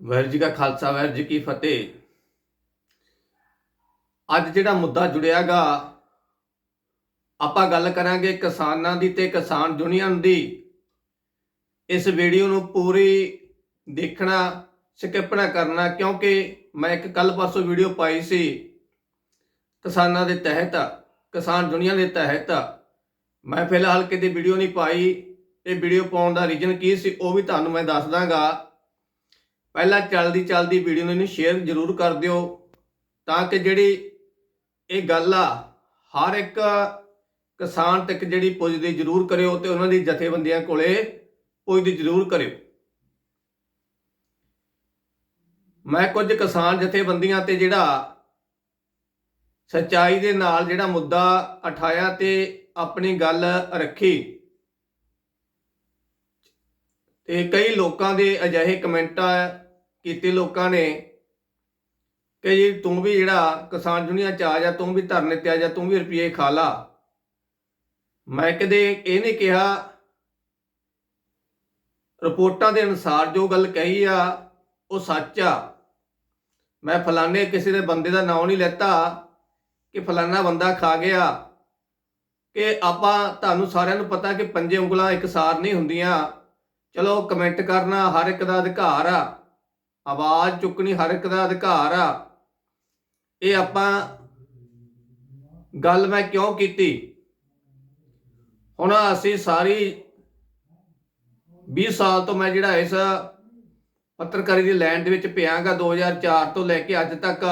ਵਾਹਿਗੁਰੂ ਜੀ ਕਾ ਖਾਲਸਾ ਵਾਹਿਗੁਰੂ ਜੀ ਕੀ ਫਤਿਹ। ਅੱਜ ਜਿਹੜਾ ਮੁੱਦਾ ਜੁੜਿਆਗਾ, ਆਪਾਂ ਗੱਲ ਕਰਾਂਗੇ ਕਿਸਾਨਾਂ ਦੀ ਤੇ ਕਿਸਾਨ ਯੂਨੀਅਨ ਦੀ। ਇਸ ਵੀਡੀਓ ਨੂੰ ਪੂਰੀ ਦੇਖਣਾ ਸਕਿਪ ਨਾ ਕਰਨਾ, ਕਿਉਂਕਿ ਮੈਂ ਇੱਕ ਕੱਲ ਪਰਸੋਂ ਵੀਡੀਓ ਪਾਈ ਸੀ ਕਿਸਾਨਾਂ ਦੇ ਤਹਿਤ, ਕਿਸਾਨ ਯੂਨੀਅਨ ਦੇ ਤਹਿਤ। ਮੈਂ ਫਿਲਹਾਲ ਕਿਤੇ ਵੀਡੀਓ ਨਹੀਂ ਪਾਈ। ਇਹ ਵੀਡੀਓ ਪਾਉਣ ਦਾ ਰੀਜ਼ਨ ਕੀ ਸੀ, ਉਹ ਵੀ ਤੁਹਾਨੂੰ ਮੈਂ ਦੱਸ ਦਾਂਗਾ। ਪਹਿਲਾਂ ਚੱਲਦੀ ਚੱਲਦੀ ਵੀਡੀਓ ਨੂੰ ਇਹਨੂੰ ਸ਼ੇਅਰ ਜ਼ਰੂਰ ਕਰ ਦਿਓ, ਤਾਂ ਕਿ ਜਿਹੜੀ ਇਹ ਗੱਲ ਆ, ਹਰ ਇੱਕ ਕਿਸਾਨ ਤੱਕ ਜਿਹੜੀ ਪੁੱਜਦੀ ਜ਼ਰੂਰ ਕਰਿਓ ਤੇ ਉਹਨਾਂ ਦੀ ਜਥੇਬੰਦੀਆਂ ਕੋਲੇ ਪੁੱਜਦੀ ਜ਼ਰੂਰ ਕਰਿਓ। ਮੈਂ ਕੁਝ ਕਿਸਾਨ ਜਥੇਬੰਦੀਆਂ ਤੇ ਜਿਹੜਾ ਸੱਚਾਈ ਦੇ ਨਾਲ ਜਿਹੜਾ ਮੁੱਦਾ ਉਠਾਇਆ ਤੇ ਆਪਣੀ ਗੱਲ ਰੱਖੀ, ਤੇ ਕਈ ਲੋਕਾਂ ਦੇ ਅਜਿਹੇ ਕਮੈਂਟਾਂ ਕੀਤੀ ਲੋਕਾਂ ਨੇ ਕਿ ਜੀ ਤੂੰ ਵੀ ਜਿਹੜਾ ਕਿਸਾਨ ਯੂਨੀਅਨ ਚ ਆ ਜਾ, ਤੂੰ ਵੀ ਧਰਨੇ ਤੇ ਆ ਜਾ, ਤੂੰ ਵੀ ਰੁਪਏ ਖਾ ਲਾ। ਮੈਂ ਕਦੇ ਇਹ ਨਹੀਂ ਕਿਹਾ, ਰਿਪੋਰਟਾਂ ਦੇ ਅਨੁਸਾਰ ਜੋ ਗੱਲ ਕਹੀ ਆ, ਉਹ ਸੱਚ ਆ। ਮੈਂ ਫਲਾਣੇ ਕਿਸੇ ਦੇ ਬੰਦੇ ਦਾ ਨਾਮ ਨਹੀਂ ਲੈਤਾ ਕਿ ਫਲਾਣਾ ਬੰਦਾ ਖਾ ਗਿਆ। ਕਿ ਆਪਾਂ ਤੁਹਾਨੂੰ ਸਾਰਿਆਂ ਨੂੰ ਪਤਾ ਕਿ ਪੰਜੇ ਉਂਗਲਾਂ ਇੱਕਸਾਰ ਨਹੀਂ ਹੁੰਦੀਆਂ। ਚਲੋ ਕਮੈਂਟ ਕਰਨਾ, ਹਰ ਇੱਕ ਦਾ ਅਧਿਕਾਰ ਆ। ਆਵਾਜ਼ ਚੁੱਕਣੀ ਹਰ ਇੱਕ ਦਾ ਅਧਿਕਾਰ ਆ। ਇਹ ਆਪਾਂ ਗੱਲ ਮੈਂ ਕਿਉਂ ਕੀਤੀ? ਹੁਣ ਅਸੀਂ ਸਾਰੀ 20 ਸਾਲ ਤੋਂ ਮੈਂ ਜਿਹੜਾ ਇਸ ਪੱਤਰਕਾਰੀ ਦੀ ਲਾਈਨ ਦੇ ਵਿੱਚ ਪਿਆਂਗਾ 2004 ਤੋਂ ਲੈ ਕੇ ਅੱਜ ਤੱਕ।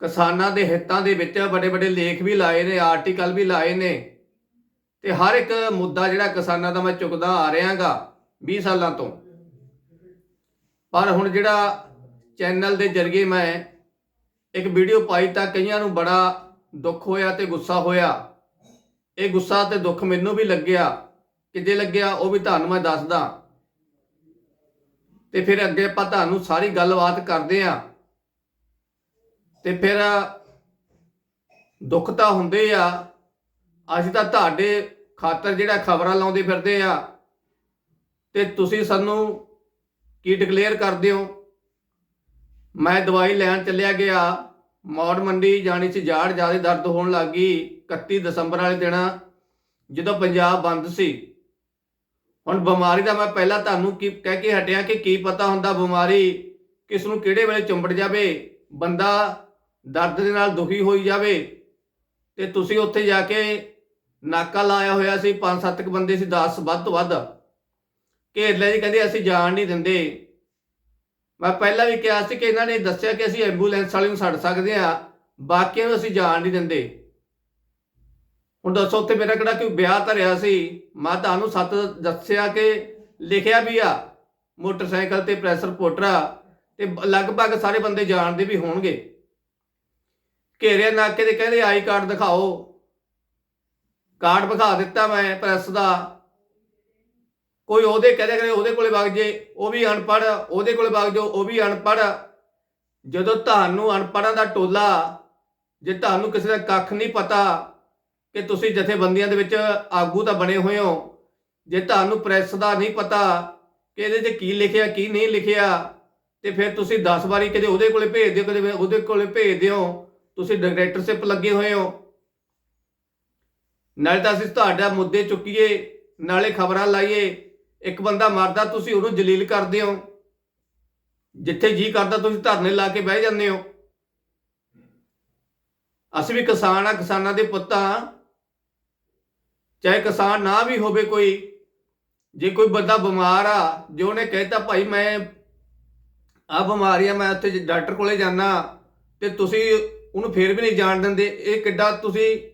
ਕਿਸਾਨਾਂ ਦੇ ਹਿੱਤਾਂ ਦੇ ਵਿੱਚ ਵੱਡੇ ਵੱਡੇ ਲੇਖ ਵੀ ਲਾਏ ਨੇ, ਆਰਟੀਕਲ ਵੀ ਲਾਏ ਨੇ। ਤੇ ਹਰ ਇੱਕ ਮੁੱਦਾ ਜਿਹੜਾ ਕਿਸਾਨਾਂ ਦਾ ਮੈਂ ਚੁੱਕਦਾ ਆ ਰਿਹਾਗਾ 20 ਸਾਲਾਂ ਤੋਂ। ਪਰ ਹੁਣ ਜਿਹੜਾ ਚੈਨਲ ਦੇ ਜ਼ਰੀਏ ਮੈਂ ਇੱਕ ਵੀਡੀਓ ਪਾਈ ਤਾਂ ਕਈਆਂ ਨੂੰ ਬੜਾ ਦੁੱਖ ਹੋਇਆ ਤੇ ਗੁੱਸਾ ਹੋਇਆ। ਇਹ ਗੁੱਸਾ ਤੇ ਦੁੱਖ ਮੈਨੂੰ ਵੀ ਲੱਗਿਆ ਕਿੱਦੇ ਲੱਗਿਆ ਉਹ ਵੀ ਤੁਹਾਨੂੰ ਮੈਂ ਦੱਸਦਾ। ਤੇ ਫਿਰ ਅੱਗੇ ਆਪਾਂ ਤੁਹਾਨੂੰ ਸਾਰੀ ਗੱਲਬਾਤ ਕਰਦੇ ਆਂ ਤੇ ਫਿਰ ਦੁੱਖ ਤਾਂ ਹੁੰਦੇ ਆ। ਅਸੀਂ ਤਾਂ ਤੁਹਾਡੇ ਖਾਤਰ ਜਿਹੜਾ ਖਬਰਾਂ ਲਾਉਂਦੇ ਫਿਰਦੇ ਆ। ਤੇ ਤੁਸੀਂ ਸਾਨੂੰ ਕੀ ਡਿਕਲੇਅਰ ਕਰਦੇ ਹੋ? ਮੈਂ ਦਵਾਈ ਲੈਣ ਚੱਲਿਆ ਗਿਆ। ਮੌੜ ਮੰਡੀ ਜਾਣੀ ਸੀ, ਜਾੜ ਜ਼ਿਆਦਾ ਦਰਦ ਹੋਣ ਲੱਗੀ 31 ਦਸੰਬਰ ਵਾਲੇ ਦਿਨ ਜਦੋਂ ਪੰਜਾਬ ਬੰਦ ਸੀ। ਹੁਣ ਬਿਮਾਰੀ ਦਾ ਮੈਂ ਪਹਿਲਾਂ ਤੁਹਾਨੂੰ ਕੀ ਕਹਿ ਕੇ ਹਟਿਆ ਕਿ ਕੀ ਪਤਾ ਹੁੰਦਾ ਬਿਮਾਰੀ ਕਿਸ ਨੂੰ ਕਿਹੜੇ ਵੇਲੇ ਚੁੰਬੜ ਜਾਵੇ। ਬੰਦਾ ਦਰਦ ਦੇ ਨਾਲ ਦੁਖੀ ਹੋਈ ਜਾਵੇ। ਤੇ ਤੁਸੀਂ ਉੱਥੇ ਜਾ ਕੇ ਨਾਕਾ ਲਾਇਆ ਹੋਇਆ ਸੀ। ਪੰਜ ਸੱਤ ਕੁ ਬੰਦੇ ਸੀ 10 ਵੱਧ ਤੋਂ ਵੱਧ। ਘੇਰ ਲਿਆ ਜੀ ਕਹਿੰਦੇ ਅਸੀਂ ਜਾਣ ਨਹੀਂ ਦਿੰਦੇ। ਮੈਂ ਪਹਿਲਾਂ ਵੀ ਕਿਹਾ ਸੀ ਕਿ ਇਹਨਾਂ ਨੇ ਦੱਸਿਆ ਕਿ ਅਸੀਂ ਐਂਬੂਲੈਂਸ ਵਾਲੇ ਨੂੰ ਛੱਡ ਸਕਦੇ ਆ ਬਾਕੀਆਂ ਨੂੰ ਅਸੀਂ ਜਾਣ ਨਹੀਂ ਦਿੰਦੇ। ਹੁਣ ਦੱਸੋ, ਉੱਥੇ ਮੇਰਾ ਕਿਹੜਾ ਕੋਈ ਵਿਆਹ ਧਰਿਆ ਸੀ? ਮੈਂ ਤੁਹਾਨੂੰ ਸੱਤ ਦੱਸਿਆ ਕਿ ਲਿਖਿਆ ਵੀ ਆ, ਮੋਟਰਸਾਈਕਲ ਤੇ ਪ੍ਰੈਸ ਰਿਪੋਰਟਰ ਆ, ਤੇ ਲਗਭਗ ਸਾਰੇ ਬੰਦੇ ਜਾਣਦੇ ਵੀ ਹੋਣਗੇ। ਘੇਰਿਆ ਨਾਕੇ ਦੇ ਕਹਿੰਦੇ ਆਈ ਕਾਰਡ ਦਿਖਾਓ। ਕਾਰਡ ਵਿਖਾ ਦਿੱਤਾ ਮੈਂ ਪ੍ਰੈਸ ਦਾ। ਕੋਈ ਉਹਦੇ ਕਹਦੇ ਕਰੇ ਉਹਦੇ ਕੋਲੇ ਵਗ ਜੇ, ਉਹ ਵੀ ਅਨਪੜ੍ਹ, ਉਹਦੇ ਕੋਲੇ ਵਗ ਜਾਓ, ਉਹ ਵੀ ਅਨਪੜ੍ਹ। ਜਦੋਂ ਤੁਹਾਨੂੰ ਅਨਪੜ੍ਹਾਂ ਦਾ ਟੋਲਾ, ਜੇ ਤੁਹਾਨੂੰ ਕਿਸੇ ਦਾ ਕੱਖ ਨਹੀਂ ਪਤਾ ਕਿ ਤੁਸੀਂ ਜਥੇਬੰਦੀਆਂ ਦੇ ਵਿੱਚ ਆਗੂ ਤਾਂ ਬਣੇ ਹੋਏ ਹੋ, ਜੇ ਤੁਹਾਨੂੰ ਪ੍ਰੈਸ ਦਾ ਨਹੀਂ ਪਤਾ ਕਿ ਇਹਦੇ 'ਚ ਕੀ ਲਿਖਿਆ, ਕੀ ਨਹੀਂ ਲਿਖਿਆ, ਤੇ ਫਿਰ ਤੁਸੀਂ 10 ਵਾਰੀ ਕਦੇ ਉਹਦੇ ਕੋਲੇ ਭੇਜ ਦਿਓ, ਕਦੇ ਉਹਦੇ ਕੋਲੇ ਭੇਜ ਦਿਓ, ਤੁਸੀਂ ਡਾਇਰੈਕਟਰਸ਼ਿਪ ਲੱਗੇ ਹੋਏ ਹੋ। ਨਾਲੇ ਤਾਂ ਅਸੀਂ ਤੁਹਾਡਾ ਮੁੱਦੇ ਚੁੱਕੀਏ, ਨਾਲੇ ਖਬਰਾਂ ਲਾਈਏ ਇੱਕ ਬੰਦਾ ਮਰਦਾ, ਤੁਸੀਂ ਉਹਨੂੰ ਜਲੀਲ ਕਰਦੇ ਹੋ। ਜਿੱਥੇ ਜੀ ਕਰਦਾ, ਤੁਸੀਂ ਧਰਨੇ ਲਾ ਕੇ ਬਹਿ ਜਾਂਦੇ ਹੋ। ਅਸੀਂ ਵੀ ਕਿਸਾਨ ਆ, ਕਿਸਾਨਾਂ ਦੇ ਪੁੱਤ ਆ। ਚਾਹੇ ਕਿਸਾਨ ਨਾ ਵੀ ਹੋਵੇ ਕੋਈ, ਜੇ ਕੋਈ ਬੰਦਾ ਬਿਮਾਰ ਆ, ਜੇ ਉਹਨੇ ਕਹਿਤਾ, ਭਾਈ ਮੈਂ ਆ ਬਿਮਾਰੀ ਆ, ਮੈਂ ਉੱਥੇ ਡਾਕਟਰ ਕੋਲੇ ਜਾਣਾ ਤੇ ਤੁਸੀਂ ਉਹਨੂੰ ਫੇਰ ਵੀ ਨਹੀਂ ਜਾਣ ਦਿੰਦੇ। ਇਹ ਕਿੱਡਾ ਤੁਸੀਂ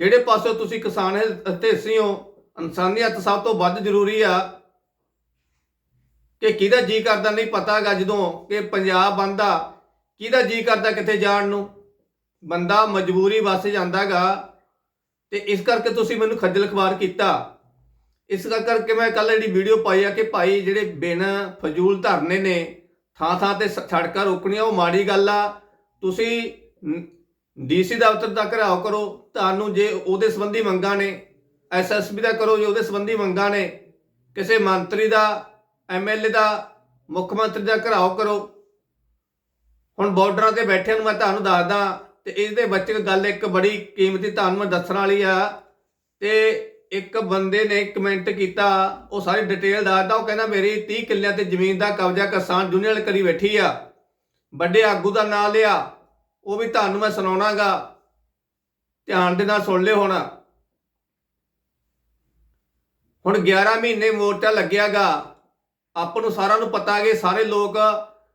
ਕਿਹੜੇ ਪਾਸੋਂ ਤੁਸੀਂ ਕਿਸਾਨ ਅਤੇ ਹੋ? ਇਨਸਾਨੀਅਤ ਸਭ ਤੋਂ ਵੱਧ ਜ਼ਰੂਰੀ ਆ। ਕਿ ਕਿਹਦਾ ਜੀ ਕਰਦਾ ਨਹੀਂ ਪਤਾਗਾ ਜਦੋਂ ਕਿ ਪੰਜਾਬ ਬੰਦਾ ਕਿਹਦਾ ਜੀ ਕਰਦਾ ਕਿੱਥੇ ਜਾਣ ਨੂੰ? ਬੰਦਾ ਮਜਬੂਰੀ ਵਾਸਤੇ ਜਾਂਦਾਗਾ ਤੇ ਇਸ ਕਰਕੇ ਤੁਸੀਂ ਮੈਨੂੰ ਖੱਜਲ ਖਵਾਰ ਕੀਤਾ। ਇਸ ਕਰਕੇ ਮੈਂ ਕੱਲ ਜਿਹੜੀ ਵੀਡੀਓ ਪਾਈ ਆ ਕਿ ਭਾਈ ਜਿਹੜੇ ਬਿਨ ਫਜ਼ੂਲ ਧਰਨੇ ਨੇ ਥਾਂ ਥਾਂ ਤੇ ਸੜਕਾਂ ਰੋਕਣੀਆਂ, ਉਹ ਮਾੜੀ ਗੱਲ ਆ। ਤੁਸੀਂ ਡੀਸੀ ਦਫ਼ਤਰ ਦਾ ਘਰਾਓ ਕਰੋ, ਤੁਹਾਨੂੰ ਜੇ ਉਹਦੇ ਸੰਬੰਧੀ ਮੰਗਾਂ ਨੇ ਐਸਐਸਪੀ ਦਾ ਕਰੋ, ਜੇ ਉਹਦੇ ਸੰਬੰਧੀ ਮੰਗਾਂ ਨੇ, ਕਿਸੇ ਮੰਤਰੀ ਦਾ ਐਮਐਲਏ ਦਾ, ਮੁੱਖ ਮੰਤਰੀ ਦਾ ਘਰਾਓ ਕਰੋ। ਹੁਣ ਬਾਰਡਰਾਂ ਤੇ ਬੈਠਿਆਂ ਨੂੰ ਮੈਂ ਤੁਹਾਨੂੰ ਦੱਸਦਾ, ਤੇ ਇਹਦੇ ਵਿੱਚ ਗੱਲ, ਇੱਕ ਬੜੀ ਕੀਮਤੀ ਤੁਹਾਨੂੰ ਮੈਂ ਦੱਸਣ ਵਾਲੀ ਆ, ਤੇ ਇੱਕ ਬੰਦੇ ਨੇ ਕਮੈਂਟ ਕੀਤਾ, ਉਹ ਸਾਰੀ ਡਿਟੇਲ ਦੱਸਦਾ, ਉਹ ਕਹਿੰਦਾ ਮੇਰੀ 30 ਕਿੱਲਿਆਂ ਤੇ ਜ਼ਮੀਨ ਦਾ ਕਬਜ਼ਾ ਕਿਸਾਨ ਯੂਨੀਅਨ ਕਰੀ ਬੈਠੀ ਆ, ਵੱਡੇ ਆਗੂ ਦਾ ਨਾਂ ਲਿਆ ਉਹ ਵੀ ਤੁਹਾਨੂੰ ਮੈਂ ਸੁਣਾਉਣਾਗਾ। ਧਿਆਨ ਦੇ ਨਾਲ ਸੁਣ ਲਿਓ ਹੁਣ। ਹੁਣ 11 ਮਹੀਨੇ ਮੋਰਚਾ ਲੱਗਿਆਗਾ। ਆਪਾਂ ਨੂੰ ਸਾਰਿਆਂ ਨੂੰ ਪਤਾ ਕਿ ਸਾਰੇ ਲੋਕ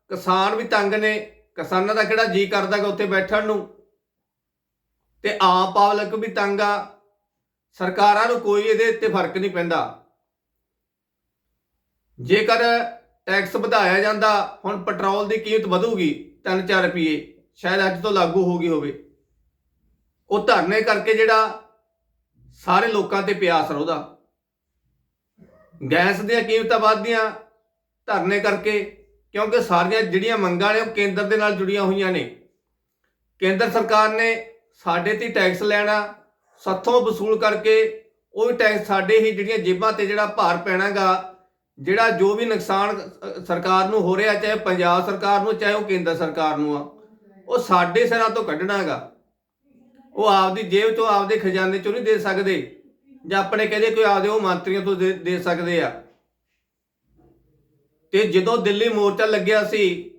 ਕਿਸਾਨ ਵੀ ਤੰਗ ਨੇ। ਕਿਸਾਨਾਂ ਦਾ ਕਿਹੜਾ ਜੀ ਕਰਦਾਗਾ ਉੱਥੇ ਬੈਠਣ ਨੂੰ। ਤੇ ਆਮ ਪਬਲਿਕ ਵੀ ਤੰਗ ਆ। ਸਰਕਾਰਾਂ ਨੂੰ ਕੋਈ ਇਹਦੇ ਉੱਤੇ ਫ਼ਰਕ ਨਹੀਂ ਪੈਂਦਾ। ਜੇਕਰ ਟੈਕਸ ਵਧਾਇਆ ਜਾਂਦਾ, ਹੁਣ ਪੈਟਰੋਲ ਦੀ ਕੀਮਤ ਵਧੂਗੀ 3-4 ਰੁਪਏ ਸ਼ਾਇਦ ਅੱਜ ਤੋਂ ਲਾਗੂ ਹੋ ਗਈ ਹੋਵੇ। ਉਹ ਧਰਨੇ ਕਰਕੇ ਜਿਹੜਾ ਸਾਰੇ ਲੋਕਾਂ ਤੇ ਪਿਆਸ ਅਸਰ ਗੈਸ ਦੀਆਂ ਕੀਮਤਾਂ ਵਧਦੀਆਂ ਧਰਨੇ ਕਰਕੇ, ਕਿਉਂਕਿ ਸਾਰੀਆਂ ਜਿਹੜੀਆਂ ਮੰਗਾਂ ਨੇ ਉਹ ਕੇਂਦਰ ਦੇ ਨਾਲ ਜੁੜੀਆਂ ਹੋਈਆਂ ਨੇ। ਕੇਂਦਰ ਸਰਕਾਰ ਨੇ ਸਾਡੇ ਤੇ ਟੈਕਸ ਲੈਣਾ, ਸੱਥੋਂ ਵਸੂਲ ਕਰਕੇ ਉਹ ਵੀ ਟੈਕਸ ਸਾਡੇ ਹੀ ਜਿਹੜੀਆਂ ਜੇਬਾਂ ਤੇ ਜਿਹੜਾ ਭਾਰ ਪੈਣਾਗਾ, ਜਿਹੜਾ ਜੋ ਵੀ ਨੁਕਸਾਨ ਸਰਕਾਰ ਨੂੰ ਹੋ ਰਿਹਾ, ਚਾਹੇ ਪੰਜਾਬ ਸਰਕਾਰ ਨੂੰ, ਚਾਹੇ ਉਹ ਕੇਂਦਰ ਸਰਕਾਰ ਨੂੰ ਆ। ਉਹ ਸਾਡੇ ਸਿਰਾਂ ਤੋਂ ਕੱਢਣਾਗਾ ਉਹ ਆਪਦੀ ਜੇਬ ਤੋਂ ਆਪਦੇ ਖਜ਼ਾਨੇ ਚੋਂ ਨਹੀਂ ਦੇ ਸਕਦੇ। ਜਾਂ ਆਪਣੇ ਕਹਿੰਦੇ ਕੋਈ ਆਪਦੇ ਉਹ ਮੰਤਰੀਆਂ ਤੋਂ ਦੇ ਸਕਦੇ ਆ। ਤੇ ਜਦੋਂ ਦਿੱਲੀ ਮੋਰਚਾ ਲੱਗਿਆ ਸੀ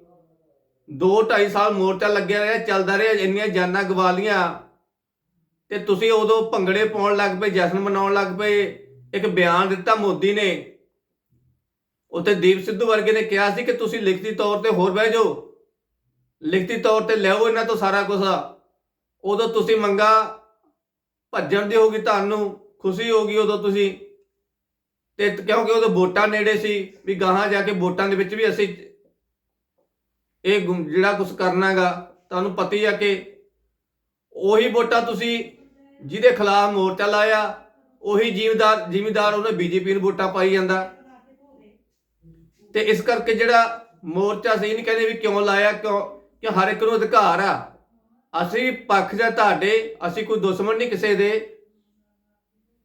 2.5 ਸਾਲ ਮੋਰਚਾ ਲੱਗਿਆ ਰਿਹਾ, ਚੱਲਦਾ ਰਿਹਾ, ਇੰਨੀਆਂ ਜਾਨਾਂ ਗਵਾ ਲੀਆਂ। ਤੇ ਤੁਸੀਂ ਉਦੋਂ ਭੰਗੜੇ ਪਾਉਣ ਲੱਗ ਪਏ, ਜਸ਼ਨ ਮਨਾਉਣ ਲੱਗ ਪਏ। ਇੱਕ ਬਿਆਨ ਦਿੱਤਾ ਮੋਦੀ ਨੇ। ਉੱਤੇ ਦੀਪ ਸਿੱਧੂ ਵਰਗੇ ਨੇ ਕਿਹਾ ਸੀ ਕਿ ਤੁਸੀਂ ਲਿਖਤੀ ਤੌਰ ਤੇ ਹੋਰ ਬਹਿ ਜਾਓ। ਲਿਖਤੀ ਤੌਰ ਤੇ ਲਿਆਓ ਇਹਨਾਂ ਤੋਂ ਸਾਰਾ ਕੁਝ ਉਦੋਂ ਤੁਸੀਂ ਮੰਗਾ ਭੱਜਣ ਦੀ ਹੋਗੀ ਤੁਹਾਨੂੰ, ਖੁਸ਼ੀ ਹੋਗੀ ਉਦੋਂ ਤੁਸੀਂ। ਤੇ ਕਿਉਂਕਿ ਉਦੋਂ ਵੋਟਾਂ ਨੇੜੇ ਸੀ, ਵੀ ਗਾਹਾਂ ਜਾ ਕੇ ਵੋਟਾਂ ਦੇ ਵਿੱਚ ਵੀ ਅਸੀਂ ਇਹ ਗੁੰਮ- ਜਿਹੜਾ ਕੁਝ ਕਰਨਾਗਾ, ਤੁਹਾਨੂੰ ਪਤਾ ਹੀ ਆ ਕਿ ਉਹੀ ਵੋਟਾਂ ਤੁਸੀਂ ਜਿਹਦੇ ਖਿਲਾਫ ਮੋਰਚਾ ਲਾਇਆ, ਉਹੀ ਜ਼ਿਮੀਦਾਰ ਜ਼ਿਮੀਦਾਰ ਉਹਨੇ ਬੀਜੇਪੀ ਨੂੰ ਵੋਟਾਂ ਪਾਈ ਜਾਂਦਾ। ਤੇ ਇਸ ਕਰਕੇ ਜਿਹੜਾ ਮੋਰਚਾ ਸੀ ਨਹੀਂ ਕਹਿੰਦੇ ਵੀ ਕਿਉਂ ਲਾਇਆ, ਕਿਉਂ ਕਿ ਹਰ ਇੱਕ ਨੂੰ ਅਧਿਕਾਰ ਆ। ਅਸੀਂ ਪੱਖ ਜਾਂ ਤੁਹਾਡੇ, ਅਸੀਂ ਕੋਈ ਦੁਸ਼ਮਣ ਨਹੀਂ ਕਿਸੇ ਦੇ।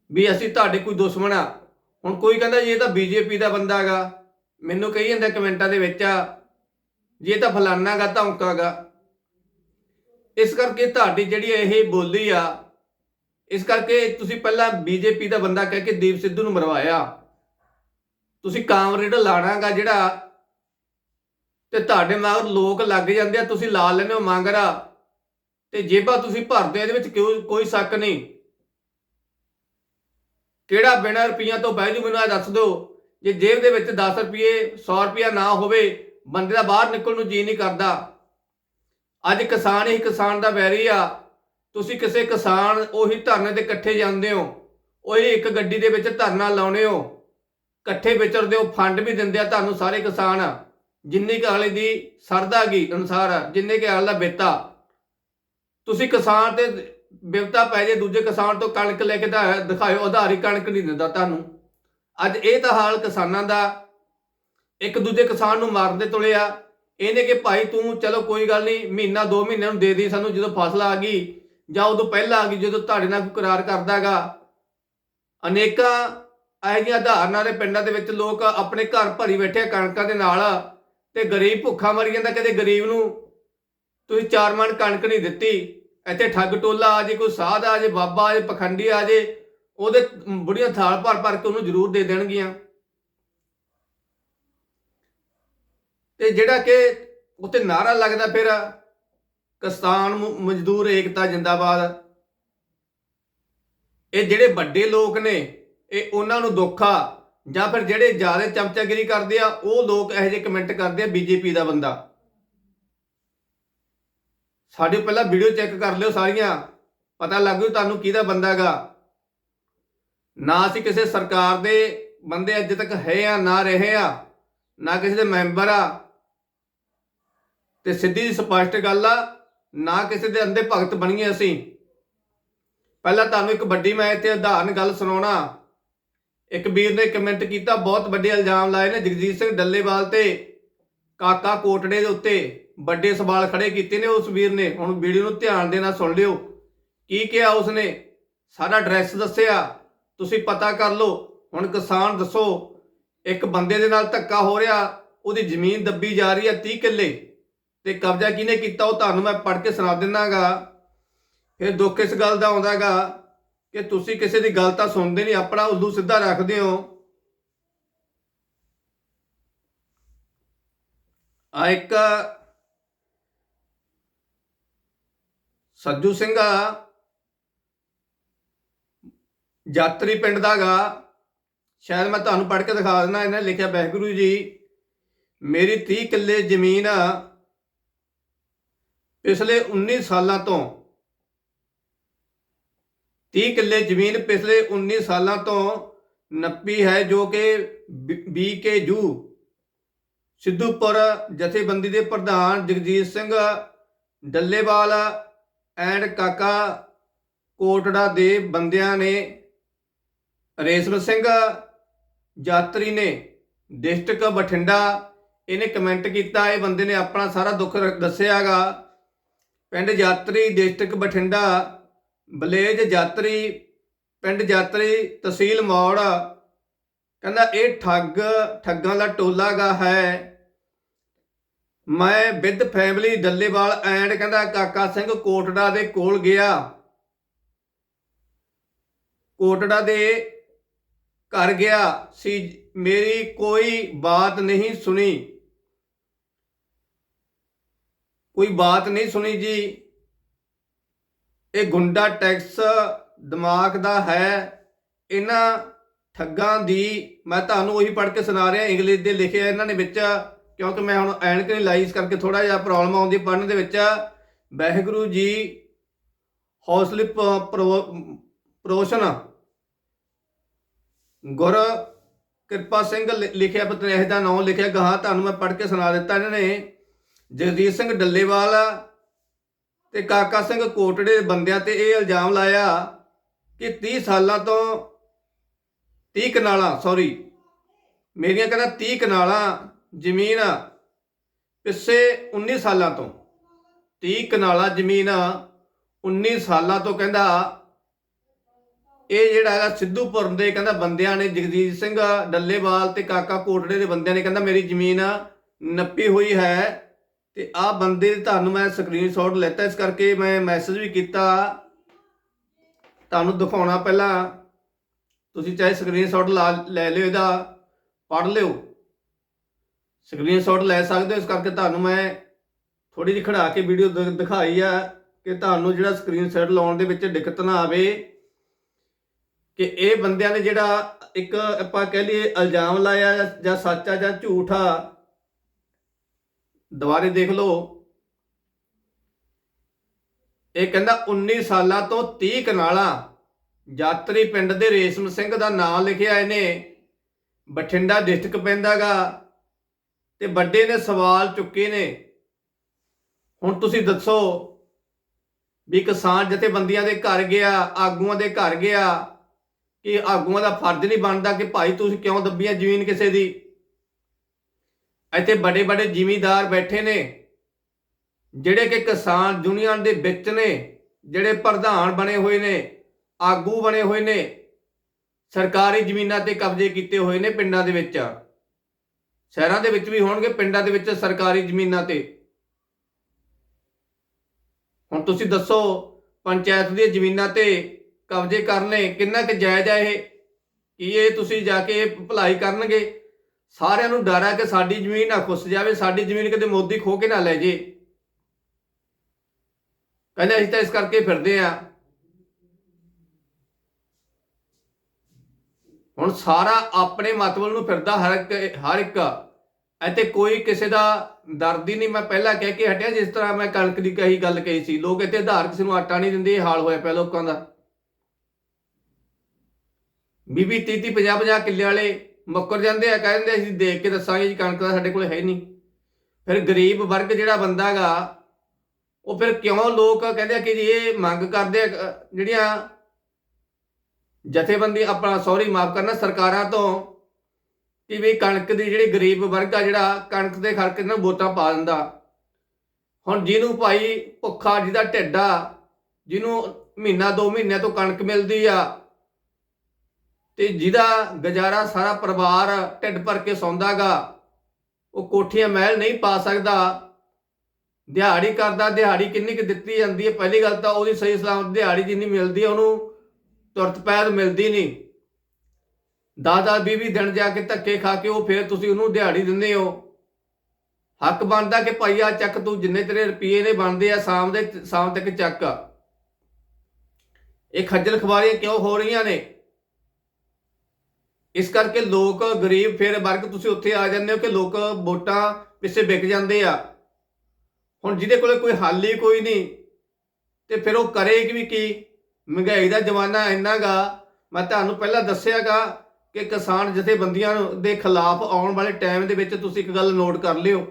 ਵੀ ਅਸੀਂ ਤੁਹਾਡੇ ਕੋਈ ਦੁਸ਼ਮਣ ਆ। ਹੁਣ ਕੋਈ ਕਹਿੰਦਾ ਜੀ ਇਹ ਤਾਂ ਬੀਜੇਪੀ ਦਾ ਬੰਦਾ ਹੈਗਾ। ਮੈਨੂੰ ਕਹੀ ਜਾਂਦਾ ਕਮੈਂਟਾਂ ਦੇ ਵਿੱਚ ਆ, ਜੀ ਇਹ ਤਾਂ ਫਲਾਨਾ ਗਾ ਧਮਕਾ ਗਾ। ਇਸ ਕਰਕੇ ਤੁਹਾਡੀ ਜਿਹੜੀ ਇਹ ਬੋਲੀ ਆ, ਇਸ ਕਰਕੇ ਤੁਸੀਂ ਪਹਿਲਾਂ ਬੀਜੇਪੀ ਦਾ ਬੰਦਾ ਕਹਿ ਕੇ ਦੀਪ ਸਿੱਧੂ ਨੂੰ ਮਰਵਾਇਆ। ਤੁਸੀਂ ਕਾਮਰੇਡ ਲਾਣਾਗਾ ਜਿਹੜਾ ਤੇ ਤੁਹਾਡੇ ਮਗਰ ਲੋਕ ਲੱਗ ਜਾਂਦੇ ਆ ਤੁਸੀਂ ਲਾ ਲੈਂਦੇ ਹੋ ਮੰਗਰਾ। ਤੇ ਜੇਬਾਂ ਤੁਸੀਂ ਭਰਦੇ ਹੋ, ਇਹਦੇ ਵਿੱਚ ਕਿਉਂ ਕੋਈ ਸ਼ੱਕ ਨਹੀਂ? ਕਿਹੜਾ ਬਿਨਾਂ ਰੁਪਈਆਂ ਤੋਂ ਬਹਿ ਜੂ ਮੈਨੂੰ ਇਹ ਦੱਸ ਦਿਓ। ਜੇ ਜੇਬ ਦੇ ਵਿੱਚ 10 ਰੁਪਏ 100 ਰੁਪਿਆ ਨਾ ਹੋਵੇ ਬੰਦੇ ਦਾ ਬਾਹਰ ਨਿਕਲਣ ਨੂੰ ਜੀ ਨਹੀਂ ਕਰਦਾ। ਅੱਜ ਕਿਸਾਨ ਹੀ ਕਿਸਾਨ ਦਾ ਵੈਰੀ ਆ। ਤੁਸੀਂ ਕਿਸੇ ਕਿਸਾਨ ਉਹੀ ਧਰਨੇ ਤੇ ਇਕੱਠੇ ਜਾਂਦੇ ਹੋ। ਉਹੀ ਇੱਕ ਗੱਡੀ ਦੇ ਵਿੱਚ ਧਰਨਾ ਲਾਉਣੇ ਹੋ। ਇਕੱਠੇ ਵਿਚਰਦੇ ਹੋ ਫੰਡ ਵੀ ਦਿੰਦੇ ਆ ਤੁਹਾਨੂੰ ਸਾਰੇ ਕਿਸਾਨ। ਜਿੰਨੀ ਕੁ ਅਗਲੇ ਦੀ ਸਰਦਾ ਗੀ ਅਨੁਸਾਰ, ਜਿੰਨੇ ਕੁ ਅਗਲਾ ਬੇਤਾ। ਤੁਸੀਂ ਕਿਸਾਨ ਤੇ ਬਿਪਤਾ ਪੈ ਜੇ, ਦੂਜੇ ਕਿਸਾਨ ਤੋਂ ਕਣਕ ਲੈ ਕੇ ਦਿਖਾਇਓ, ਆਧਾਰੀ ਕਣਕ ਨਹੀਂ ਦਿੰਦਾ ਤੁਹਾਨੂੰ। ਅੱਜ ਇਹ ਤਾਂ ਹਾਲ ਕਿਸਾਨਾਂ ਦਾ, ਇੱਕ ਦੂਜੇ ਕਿਸਾਨ ਨੂੰ ਮਾਰਨ ਦੇ ਤੁਲੇ ਆ। ਇਹਨੇ ਕਿ ਭਾਈ ਤੂੰ, ਚਲੋ ਕੋਈ ਗੱਲ ਨਹੀਂ, ਮਹੀਨਾ, ਦੋ ਮਹੀਨਿਆਂ ਨੂੰ ਦੇ ਦੇ ਸਾਨੂੰ ਜਦੋਂ ਫਸਲ ਆ ਗਈ, ਜਾਂ ਉਦੋਂ ਪਹਿਲਾਂ ਆ ਗਈ, ਜਦੋਂ ਤੁਹਾਡੇ ਨਾਲ ਕੋਈ ਕਰਾਰ ਕਰਦਾਗਾ ਅਨੇਕਾਂ ਇਹੋ ਜਿਹੀਆਂ ਉਦਾਹਰਨਾਂ ਦੇ ਪਿੰਡਾਂ ਦੇ ਵਿੱਚ ਲੋਕ ਆਪਣੇ ਘਰ ਭਰੀ ਬੈਠੇ ਕਣਕਾਂ ਦੇ ਨਾਲ। ਤੇ ਗਰੀਬ ਭੁੱਖਾ ਮਰੀ ਜਾਂਦਾ, ਕਦੇ ਗਰੀਬ ਨੂੰ ਤੁਸੀਂ ਚਾਰ ਮਣ ਕਣਕ ਨਹੀਂ ਦਿੱਤੀ, ਇੱਥੇ ਠੱਗ ਟੋਲਾ ਆ ਜੇ, ਕੋਈ ਸਾਧ ਆ ਜੇ, ਬਾਬਾ ਆ ਜੇ, ਪਖੰਡੀ ਆ ਜੇ, ਉਹਦੇ ਬੁੜੀਆਂ ਥਾਲ ਭਰ ਭਰ ਕੇ ਉਹਨੂੰ ਜ਼ਰੂਰ ਦੇ ਦੇਣਗੀਆਂ। ਤੇ ਜਿਹੜਾ ਕਿ ਉੱਤੇ ਨਾਰਾ ਲੱਗਦਾ ਫਿਰ ਕਿਸਾਨ ਮਜ਼ਦੂਰ ਏਕਤਾ ਜਿੰਦਾਬਾਦ। ਇਹ ਜਿਹੜੇ ਵੱਡੇ ਲੋਕ ਨੇ, ਇਹ ਉਹਨਾਂ ਨੂੰ ਦੁੱਖ ਆ ਜਾਂ ਫਿਰ ਜਿਹੜੇ ਜ਼ਿਆਦਾ ਚਮਚਾਗਿਰੀ ਕਰਦੇ ਆ, ਉਹ ਲੋਕ ਇਹੋ ਜਿਹੇ ਕਮੈਂਟ ਕਰਦੇ ਆ ਬੀਜੇਪੀ ਦਾ ਬੰਦਾ। ਸਾਡੇ ਪਹਿਲਾਂ ਵੀਡੀਓ ਚੈੱਕ ਕਰ ਲਿਓ ਸਾਰੀਆਂ। ਪਤਾ ਲੱਗ ਲੱਗੂ ਤੁਹਾਨੂੰ ਕਿਹਦਾ ਬੰਦਾ ਹੈਗਾ ਨਾ ਅਸੀਂ ਕਿਸੇ ਸਰਕਾਰ ਦੇ ਬੰਦੇ ਅੱਜ ਤੱਕ ਹੈ ਆ, ਨਾ ਰਹੇ ਆ, ਨਾ ਕਿਸੇ ਦੇ ਮੈਂਬਰ ਆ। ਤੇ ਸਿੱਧੀ ਸਪਸ਼ਟ ਗੱਲ ਆ, ਨਾ ਕਿਸੇ ਦੇ ਅੰਦੇ ਭਗਤ ਬਣੀਏ ਅਸੀਂ। ਪਹਿਲਾਂ ਤੁਹਾਨੂੰ ਇੱਕ ਵੱਡੀ ਮੈਂ ਇੱਥੇ ਉਦਾਹਰਨ ਗੱਲ ਸੁਣਾਉਣਾ। ਇੱਕ ਵੀਰ ਨੇ ਕਮੈਂਟ ਕੀਤਾ, ਬਹੁਤ ਵੱਡੇ ਇਲਜ਼ਾਮ ਲਾਏ ਨੇ ਜਗਜੀਤ ਸਿੰਘ ਡੱਲੇਵਾਲ ਤੇ ਕਾਕਾ ਕੋਟੜੇ ਦੇ ਉੱਤੇ ਵੱਡੇ ਸਵਾਲ ਖੜੇ ਕੀਤੇ ਨੇ ਉਸ ਵੀਰ ਨੇ। ਹੁਣ ਵੀਡੀਓ ਨੂੰ ਧਿਆਨ ਦੇ ਨਾਲ ਸੁਣ ਲਿਓ। ਕੀ ਕਿਹਾ ਉਸਨੇ? ਸਾਰਾ ਐਡਰੈਸ ਦੱਸਿਆ। ਤੁਸੀਂ ਪਤਾ ਕਰ ਲਓ। ਹੁਣ ਕਿਸਾਨ ਦੱਸੋ, ਇੱਕ ਬੰਦੇ ਦੇ ਨਾਲ ਧੱਕਾ ਹੋ ਰਿਹਾ, ਉਹਦੀ ਜ਼ਮੀਨ ਦੱਬੀ ਜਾ ਰਹੀ ਹੈ 30 ਕਿੱਲੇ ਤੇ ਕਬਜ਼ਾ ਕਿਹਨੇ ਕੀਤਾ? ਉਹ ਤੁਹਾਨੂੰ ਮੈਂ ਪੜ੍ਹ ਕੇ ਸੁਣਾ ਦਿੰਨਾਗਾ ਫਿਰ ਦੁੱਖ ਇਸ ਗੱਲ ਦਾ ਆਉਂਦਾਗਾ ਕਿ ਤੁਸੀਂ ਕਿਸੇ ਦੀ ਗੱਲ ਤਾਂ ਸੁਣਦੇ ਨਹੀਂ, ਆਪਣਾ ਉਲੂ ਸਿੱਧਾ ਰੱਖਦੇ ਹੋ। ਆ ਇੱਕ ਸੱਜੂ ਸਿੰਘ ਯਾਤਰੀ ਜਾਤਰੀ ਪਿੰਡ ਦਾਗਾ ਸ਼ਾਇਦ ਮੈਂ ਤੁਹਾਨੂੰ ਪੜ੍ਹ ਕੇ ਦਿਖਾ ਦਿੰਦਾ, ਇਹਨੇ ਲਿਖਿਆ ਵਾਹਿਗੁਰੂ ਜੀ, ਮੇਰੀ 30 ਕਿੱਲੇ ਜ਼ਮੀਨ ਪਿਛਲੇ 19 ਸਾਲਾਂ ਤੋਂ 30 ਕਿੱਲੇ ਜ਼ਮੀਨ ਪਿਛਲੇ 19 ਸਾਲਾਂ ਤੋਂ ਨੱਪੀ ਹੈ, ਜੋ ਕਿ ਬੀ ਕੇ ਜੂ। ਸਿੱਧੂਪੁਰ ਜਥੇਬੰਦੀ ਦੇ ਪ੍ਰਧਾਨ ਜਗਜੀਤ ਸਿੰਘ ਡੱਲੇਵਾਲ ਐਂਡ ਕਾਕਾ ਕੋਟੜਾ ਦੇ ਬੰਦਿਆਂ ਨੇ ਰੇਸ਼ਮ ਸਿੰਘ ਯਾਤਰੀ ਨੇ ਡਿਸਟ੍ਰਿਕਟ ਬਠਿੰਡਾ ਇਹਨੇ ਕਮੈਂਟ ਕੀਤਾ, ਇਹ ਬੰਦੇ ਨੇ ਆਪਣਾ ਸਾਰਾ ਦੁੱਖ ਰ- ਦੱਸਿਆਗਾ ਪਿੰਡ ਯਾਤਰੀ ਡਿਸਟ੍ਰਿਕਟ ਬਠਿੰਡਾ ਬਲੇਜ ਯਾਤਰੀ, ਪਿੰਡ ਯਾਤਰੀ, ਤਹਿਸੀਲ ਮੌੜ। ਕਹਿੰਦਾ, ਇਹ ਠੱਗ, ਠੱਗਾਂ ਦਾ ਟੋਲਾਗਾ ਹੈ। ਮੈਂ ਵਿਦ ਫੈਮਿਲੀ ਡੱਲੇਵਾਲ ਐਂਡ ਕਹਿੰਦਾ, ਕਾਕਾ ਸਿੰਘ ਕੋਟੜਾ ਦੇ ਕੋਲ ਗਿਆ। ਕੋਟੜਾ ਦੇ ਘਰ ਗਿਆ। ਸੀ, ਮੇਰੀ ਕੋਈ ਬਾਤ ਨਹੀਂ ਸੁਣੀ। ਕੋਈ ਬਾਤ ਨਹੀਂ ਸੁਣੀ ਜੀ। ਇਹ ਗੁੰਡਾ ਟੈਕਸ ਦਿਮਾਗ ਦਾ ਹੈ। ਇਹਨਾਂ ਠੱਗਾਂ ਦੀ ਮੈਂ ਤੁਹਾਨੂੰ ਉਹੀ ਪੜ੍ਹ ਕੇ ਸੁਣਾ ਰਿਹਾ ਇੰਗਲਿਸ਼ ਦੇ ਲਿਖਿਆ ਇਹਨਾਂ ਨੇ ਵਿੱਚ, ਕਿਉਂਕਿ ਮੈਂ ਹੁਣ ਐਨਕ ਨਹੀਂ ਲਾਈ ਇਸ ਕਰਕੇ ਥੋੜਾ ਜਿਹਾ ਪ੍ਰੋਬਲਮ ਆਉਂਦੀ ਪੜ੍ਹਨ ਦੇ ਵਿੱਚ। ਵਾਹਿਗੁਰੂ ਜੀ, ਹੌਸਲੇ ਪ- ਪ੍ਰੋਸ਼ਨ। ਗੁਰ ਕਿਰਪਾ ਸਿੰਘ ਲਿ- ਲਿਖਿਆ, ਪਤਨੇਹ ਦਾ ਨਾਮ ਲਿਖਿਆ, ਗਾਹਾਂ ਤੁਹਾਨੂੰ ਮੈਂ ਪੜ੍ਹ ਕੇ ਸੁਣਾ ਦਿੱਤਾ ਇਹਨਾਂ ਨੇ। ਜਗਦੀਸ਼ ਸਿੰਘ ਡੱਲੇਵਾਲ ਤੇ ਕਾਕਾ ਸਿੰਘ ਕੋਟੜੇ ਦੇ ਬੰਦਿਆਂ ਤੇ ਇਹ ਇਲਜ਼ਾਮ ਲਾਇਆ ਕਿ 30 ਸਾਲਾਂ ਤੋਂ 30 ਕਨਾਲਾਂ ਸੌਰੀ ਮੇਰੀਆਂ ਕਹਿੰਦਾ 30 ਕਨਾਲਾਂ ਜ਼ਮੀਨ ਪਿੱਛੇ 19 ਸਾਲਾਂ ਤੋਂ। 30 ਕਨਾਲਾਂ ਜ਼ਮੀਨ 19 ਸਾਲਾਂ ਤੋਂ ਕਹਿੰਦਾ ਇਹ ਜਿਹੜਾ ਹੈਗਾ ਸਿੱਧੂਪੁਰ ਦੇ ਕਹਿੰਦਾ ਬੰਦਿਆਂ ਨੇ, ਜਗਜੀਤ ਸਿੰਘ ਡੱਲੇਵਾਲ ਤੇ ਕਾਕਾ ਕੋਟੜੇ ਦੇ ਬੰਦਿਆਂ ਨੇ ਕਹਿੰਦਾ ਮੇਰੀ ਜ਼ਮੀਨ ਨੱਪੀ ਹੋਈ ਹੈ। ਤੇ ਆਹ ਬੰਦੇ ਤੁਹਾਨੂੰ ਮੈਂ ਸਕਰੀਨਸ਼ਾਟ ਲੈਤਾ, ਇਸ ਕਰਕੇ ਮੈਂ ਮੈਸੇਜ ਵੀ ਕੀਤਾ। ਤੁਹਾਨੂੰ ਦਿਖਾਉਣਾ ਪਹਿਲਾਂ। ਤੁਸੀਂ ਚਾਹੇ ਸਕਰੀਨਸ਼ਾਟ ਲਾ, ਲੈ ਲਿਓ ਇਹਦਾ ਪੜ ਲਿਓ। ਸਕਰੀਨਸ਼ਾਟ ਲੈ ਸਕਦੇ ਹੋ, ਇਸ ਕਰਕੇ ਤੁਹਾਨੂੰ ਮੈਂ ਥੋੜੀ ਜਿਹੀ ਖੜਾ ਕੇ ਵੀਡੀਓ ਦਿਖਾਈ ਆ ਕਿ ਤੁਹਾਨੂੰ ਜਿਹੜਾ ਸਕਰੀਨਸ਼ਾਟ ਲਾਉਣ ਦੇ ਵਿੱਚ ਦਿੱਕਤ ਨਾ ਆਵੇ। ਕਿ ਇਹ ਬੰਦਿਆਂ ਨੇ ਜਿਹੜਾ ਇੱਕ ਆਪਾਂ ਕਹਿ ਲਈਏ ਇਲਜ਼ਾਮ ਲਾਇਆ ਜਾਂ ਸੱਚ ਆ ਜਾਂ ਝੂਠ ਆ ਦੁਬਾਰੇ ਦੇਖ ਲਓ। ਇਹ ਕਹਿੰਦਾ 19 ਸਾਲਾਂ ਤੋਂ 30 ਕਨਾਲਾਂ ਯਾਤਰੀ ਪਿੰਡ ਦੇ ਰੇਸ਼ਮ ਸਿੰਘ ਦਾ ਨਾਮ ਲਿਖਿਆ ਇਹਨੇ। ਬਠਿੰਡਾ ਡਿਸਟ੍ਰਿਕਟ ਪੈਂਦਾਗਾ ਤੇ ਵੱਡੇ ਨੇ ਸਵਾਲ ਚੁੱਕੇ ਨੇ। ਹੁਣ ਤੁਸੀਂ ਦੱਸੋ ਵੀ ਕਿਸਾਨ ਜਥੇਬੰਦੀਆਂ ਦੇ ਘਰ ਗਿਆ, ਆਗੂਆਂ ਦੇ ਘਰ ਗਿਆ, ਕਿ ਆਗੂਆਂ ਦਾ ਫਰਜ਼ ਨਹੀਂ ਬਣਦਾ ਕਿ ਭਾਈ ਤੁਸੀਂ ਕਿਉਂ ਦੱਬੀਆਂ ਜ਼ਮੀਨ ਕਿਸੇ ਦੀ? ਇੱਥੇ ਬੜੇ ਬੜੇ ਜ਼ਿਮੀਂਦਾਰ ਬੈਠੇ ਨੇ, ਜਿਹੜੇ ਕਿ ਕਿਸਾਨ ਯੂਨੀਅਨ ਦੇ ਵਿੱਚ ਨੇ, ਜਿਹੜੇ ਪ੍ਰਧਾਨ ਬਣੇ ਹੋਏ ਨੇ, ਆਗੂ ਬਣੇ ਹੋਏ ਨੇ, ਸਰਕਾਰੀ ਜ਼ਮੀਨਾਂ ਤੇ ਕਬਜ਼ੇ ਕੀਤੇ ਹੋਏ ਨੇ ਪਿੰਡਾਂ ਦੇ ਵਿੱਚ। ਸ਼ਹਿਰਾਂ ਦੇ ਵਿੱਚ ਵੀ ਹੋਣਗੇ, ਪਿੰਡਾਂ ਦੇ ਵਿੱਚ ਸਰਕਾਰੀ ਜ਼ਮੀਨਾਂ ਤੇ। ਹੁਣ ਤੁਸੀਂ ਦੱਸੋ, ਪੰਚਾਇਤ ਦੀਆਂ ਜ਼ਮੀਨਾਂ ਤੇ ਕਬਜ਼ੇ ਕਰਨੇ ਕਿੰਨਾ ਕੁ ਜਾਇਜ਼ ਹੈ ਇਹ? ਕੀ ਇਹ ਤੁਸੀਂ ਜਾ ਕੇ ਭਲਾਈ ਕਰਨਗੇ? ਸਾਰਿਆਂ ਨੂੰ ਡਰ ਹੈ ਕਿ ਸਾਡੀ ਜ਼ਮੀਨ ਨਾ ਖੁੱਸ ਜਾਵੇ, ਸਾਡੀ ਜ਼ਮੀਨ ਕਿਤੇ ਮੋਦੀ ਖੋ ਕੇ ਨਾ ਲੈ ਜੇ। ਕਹਿੰਦੇ ਅਸੀਂ ਤਾਂ ਇਸ ਕਰਕੇ ਫਿਰਦੇ ਆ। ਹੁਣ ਸਾਰਾ ਆਪਣੇ ਮਤਲਬ ਨੂੰ ਫਿਰਦਾ ਹਰ ਇੱਕ ਹਰ ਇੱਕ। ਇੱਥੇ ਕੋਈ ਕਿਸੇ ਦਾ ਦਰਦ ਹੀ ਨਹੀਂ। ਮੈਂ ਪਹਿਲਾਂ ਕਹਿ ਕੇ ਹਟਿਆ, ਜਿਸ ਤਰ੍ਹਾਂ ਮੈਂ ਕਣਕ ਦੀ ਕਹੀ ਗੱਲ ਕਹੀ ਸੀ। ਲੋਕ ਇੱਥੇ ਆਧਾਰ ਕਿਸੇ ਨੂੰ ਆਟਾ ਨਹੀਂ ਦਿੰਦੇ ਹਾਲ ਹੋਇਆ ਪਿਆ ਲੋਕਾਂ ਦਾ। ਬੀਬੀ 30 30 50 50 ਕਿੱਲੇ ਵਾਲੇ ਮੁੱਕਰ ਜਾਂਦੇ ਆ ਕਹਿੰਦੇ ਅਸੀਂ ਦੇਖ ਕੇ ਦੱਸਾਂਗੇ ਜੀ, ਕਣਕ ਦਾ ਸਾਡੇ ਕੋਲ ਹੈ ਨਹੀਂ। ਫਿਰ ਗਰੀਬ ਵਰਗ ਜਿਹੜਾ ਬੰਦਾਗਾ ਉਹ ਫਿਰ ਕਿਉਂ ਲੋਕ ਕਹਿੰਦੇ ਆ ਕਿ ਜੀ ਇਹ ਮੰਗ ਕਰਦੇ ਆ ਜਿਹੜੀਆਂ ਜਥੇਬੰਦੀ ਆਪਣਾ ਸੌਰੀ ਮਾਫ ਕਰਨਾ ਸਰਕਾਰਾਂ ਤੋਂ, ਕਿ ਵੀ ਕਣਕ ਦੀ ਜਿਹੜੀ ਗਰੀਬ ਵਰਗ ਆ, ਜਿਹੜਾ ਕਣਕ ਦੇ ਖਰਕੇ ਨਾਲ ਵੋਟਾਂ ਪਾ ਦਿੰਦਾ। ਹੁਣ ਜਿਹਨੂੰ ਭਾਈ ਭੁੱਖਾ ਜਿਹਦਾ ਢਿੱਡ ਆ, ਜਿਹਨੂੰ ਮਹੀਨਾ, ਦੋ ਮਹੀਨਿਆਂ ਤੋਂ ਕਣਕ ਮਿਲਦੀ ਆ ਤੇ ਜਿਹਦਾ ਗੁਜ਼ਾਰਾ ਸਾਰਾ ਪਰਿਵਾਰ ਢਿੱਡ ਭਰ ਕੇ ਸੌਂਦਾਗਾ, ਉਹ ਕੋਠੀਆਂ ਮਹਿਲ ਨਹੀਂ ਪਾ ਸਕਦਾ। ਦਿਹਾੜੀ ਕਰਦਾ, ਦਿਹਾੜੀ ਕਿੰਨੀ ਕੁ ਦਿੱਤੀ ਜਾਂਦੀ ਹੈ? ਪਹਿਲੀ ਗੱਲ ਤਾਂ ਉਹਦੀ ਸਹੀ ਸਲਾਮਤ ਦਿਹਾੜੀ ਜਿੰਨੀ ਮਿਲਦੀ ਹੈ ਉਹਨੂੰ ਤੁਰਤ ਪੈਰ ਮਿਲਦੀ ਨਹੀਂ। ਦਾਦਾ ਬੀਬੀ ਦਿਨ ਜਾ ਕੇ ਧੱਕੇ ਖਾ ਕੇ ਉਹ ਫਿਰ ਤੁਸੀਂ ਉਹਨੂੰ ਦਿਹਾੜੀ ਦਿੰਦੇ ਹੋ। ਹੱਕ ਬਣਦਾ ਕਿ ਭਾਈ ਆ ਚੱਕ ਤੂੰ ਜਿੰਨੇ ਤੇਰੇ ਰੁਪਏ ਨੇ ਬਣਦੇ ਆ, ਸ਼ਾਮ ਦੇ, ਸ਼ਾਮ ਤੱਕ ਚੱਕ। ਇਹ ਖੱਜਲ ਖਵਾਰੀਆਂ ਕਿਉਂ ਹੋ ਰਹੀਆਂ ਨੇ? ਇਸ ਕਰਕੇ ਲੋਕ ਗਰੀਬ ਫਿਰ ਵਰਗ ਤੁਸੀਂ ਉੱਥੇ ਆ ਜਾਂਦੇ ਹੋ ਕਿ ਲੋਕ ਵੋਟਾਂ ਪਿੱਛੇ ਵਿਕ ਜਾਂਦੇ ਆ। ਹੁਣ ਜਿਹਦੇ ਕੋਲੇ ਕੋਈ ਹੱਲ ਹੀ ਕੋਈ ਨਹੀਂ, ਤੇ ਫਿਰ ਉਹ ਕਰੇ ਕਿ ਵੀ ਕੀ? ਮਹਿੰਗਾਈ ਦਾ ਜ਼ਮਾਨਾ ਇੰਨਾਗਾ ਮੈਂ ਤੁਹਾਨੂੰ ਪਹਿਲਾਂ ਦੱਸਿਆਗਾ ਕਿ ਕਿਸਾਨ ਜਥੇਬੰਦੀਆਂ ਦੇ ਖਿਲਾਫ ਆਉਣ ਵਾਲੇ ਟਾਈਮ ਦੇ ਵਿੱਚ ਤੁਸੀਂ ਇੱਕ ਗੱਲ ਨੋਟ ਕਰ ਲਿਓ।